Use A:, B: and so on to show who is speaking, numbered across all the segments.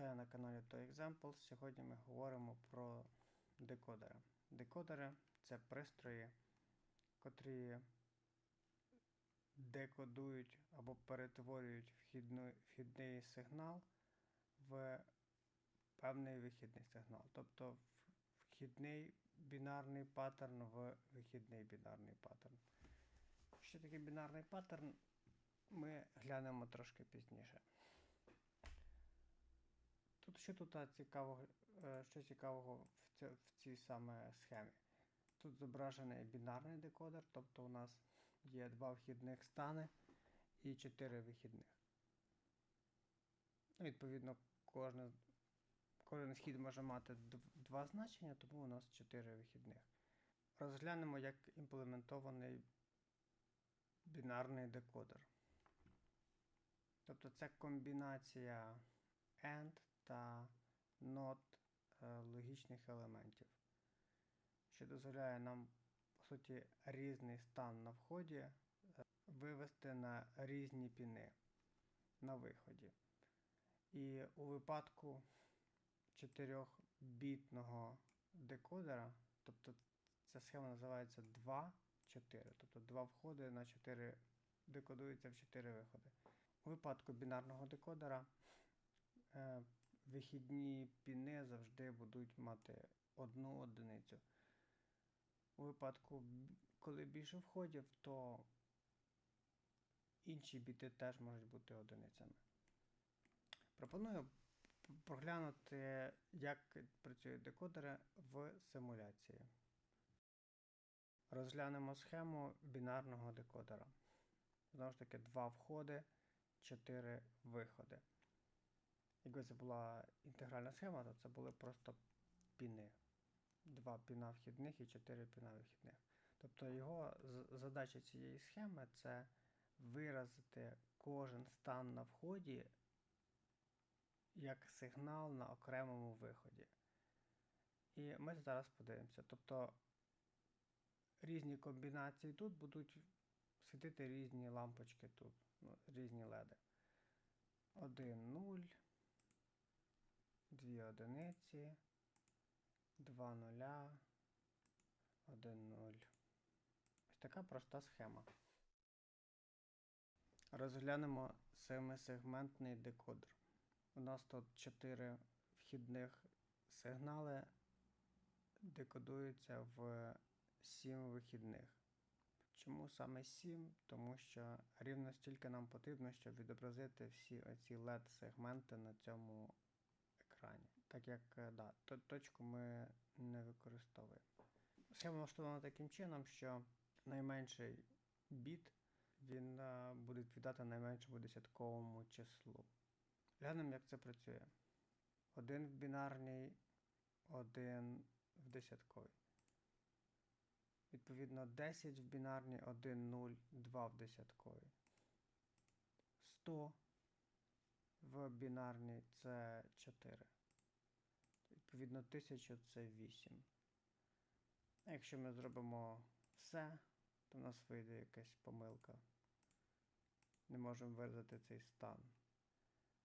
A: Вітаю на каналі ToExample. Сьогодні ми говоримо про декодери. Декодери це пристрої, котрі декодують або перетворюють вхідну, вхідний сигнал в певний вихідний сигнал. Тобто вхідний бінарний паттерн в вихідний бінарний паттерн. Що таке бінарний паттерн, ми глянемо трошки пізніше. Тут що тут цікавого, е, що цікавого в, ці, в цій саме схемі? Тут зображений бінарний декодер, тобто у нас є два вхідних стани і чотири вихідних. Ну, Відповідно, кожне, кожен схід може мати два значення, тому у нас чотири вихідних. Розглянемо, як імплементований бінарний декодер. Тобто це комбінація AND та NOT е, логічних елементів, що дозволяє нам, по суті, різний стан на вході е, вивести на різні піни на виході. І у випадку 4-бітного декодера, тобто ця схема називається 2, 4, тобто два входи на 4 декодуються в 4 виходи. У випадку бінарного декодера е, вихідні піни завжди будуть мати одну одиницю. У випадку, коли більше входів, то інші біти теж можуть бути одиницями. Пропоную проглянути, як працюють декодери в симуляції. Розглянемо схему бінарного декодера. Знову ж таки, два входи, чотири виходи. Якби це була інтегральна схема, то це були просто піни. Два піна вхідних і чотири піна вихідних. Тобто його задача цієї схеми це виразити кожен стан на вході як сигнал на окремому виході. І ми зараз подивимося. Тобто різні комбінації тут будуть світити різні лампочки тут, ну, різні леди. 1, 0, 2 одиниці, 2 нуля, 1 0. Ось така проста схема. Розглянемо семисегментний декодер. У нас тут 4 вхідних сигнали декодуються в 7 вихідних. Чому саме 7? Тому що рівно стільки нам потрібно, щоб відобразити всі оці LED-сегменти на цьому екрані. Так як е, да, точку ми не використовуємо. Схема влаштована таким чином, що найменший біт він е, буде відповідати найменшому десятковому числу. Глянемо, як це працює. Один в бінарній, один в десятковій. Відповідно, 10 в бінарній, 1, 0, 2 в десятковій. 100 в бінарній це 4. Відповідно, 1000 це 8. Якщо ми зробимо все, то в нас вийде якась помилка. Не можемо виразити цей стан.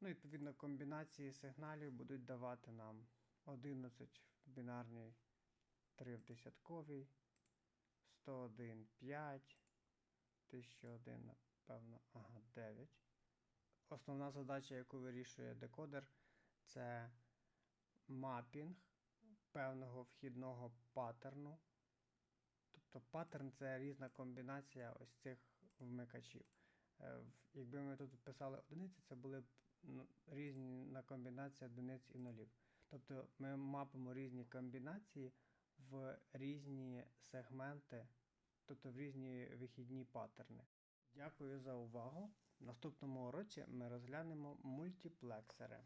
A: Ну, відповідно, комбінації сигналів будуть давати нам 11 в бінарній, 3 в десятковій. 101, 5, 1001, напевно, ага, 9. Основна задача, яку вирішує декодер, це мапінг певного вхідного паттерну. Тобто паттерн це різна комбінація ось цих вмикачів. Е, Якби ми тут писали одиниці, це були б ну, різна комбінація одиниць і нулів. Тобто ми мапимо різні комбінації в різні сегменти, тобто в різні вихідні паттерни. Дякую за увагу. В наступному уроці ми розглянемо мультиплексери.